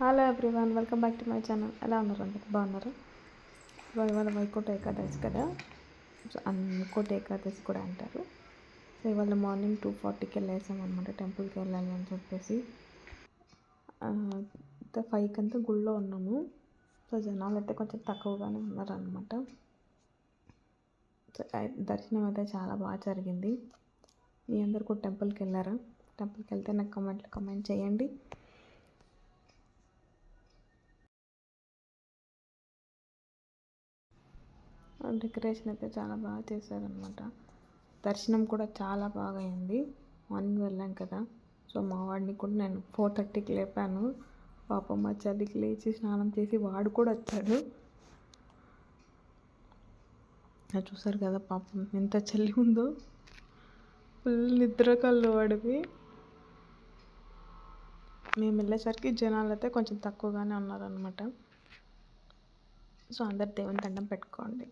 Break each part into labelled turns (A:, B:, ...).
A: Hello everyone welcome back to my channel ఎలా ఉన్నారు అందరు? బాగున్నారు? సో ఇవాళ వైకుంఠ ఏకాదశి కదా? సో అనుకోటి ఏకాదశి కూడా అంటారు. సో ఇవాళ మార్నింగ్ టూ ఫార్టీకి వెళ్ళేసాం అనమాట టెంపుల్కి వెళ్ళాలి అని చెప్పేసి. ఫైవ్కి అంతా గుళ్ళో ఉన్నాము. సో జనాలు అయితే కొంచెం తక్కువగానే ఉన్నారనమాట సో దర్శనం అయితే చాలా బాగా జరిగింది. మీ అందరు కూడా టెంపుల్కి వెళ్ళారా? టెంపుల్కి వెళ్తే నాకు కమెంట్లో కమెంట్ చేయండి. డెకరేషన్ అయితే చాలా బాగా చేశారనమాట దర్శనం కూడా చాలా బాగా అయింది. మార్నింగ్ వెళ్ళాం కదా. సో మా వాడిని కూడా నేను ఫోర్ థర్టీకి లేపాను. పాపం మా చలికి లేచి స్నానం చేసి వాడు కూడా వచ్చాడు. చూసారు కదా పాపం ఎంత చలి ఉందో. ఫుల్ నిద్ర కళ్ళు వాడివి. మేము వెళ్ళేసరికి జనాలు అయితే కొంచెం తక్కువగానే ఉన్నారనమాట సో అందరు దేవుని దండం పెట్టుకోండి.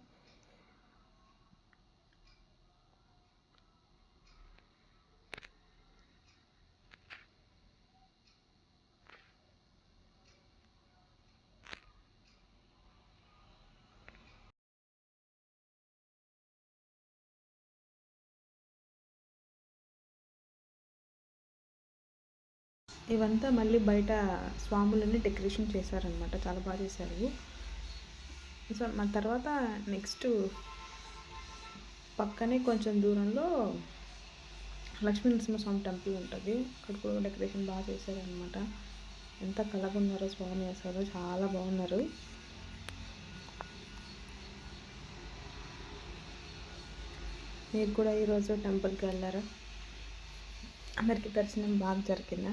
A: ఇవంతా మళ్ళీ బయట స్వాములని డెకరేషన్ చేశారనమాట చాలా బాగా చేశారు. సో మన తర్వాత నెక్స్ట్ పక్కనే కొంచెం దూరంలో లక్ష్మీ నరసింహస్వామి టెంపుల్ ఉంటుంది. అక్కడ కూడా డెకరేషన్ బాగా చేశారనమాట ఎంత కలగా ఉన్నారో స్వామి అసలు చాలా బాగున్నారు. మీరు కూడా ఈరోజు టెంపుల్కి వెళ్ళారా? అందరికీ దర్శనం బాగా జరిగిందా?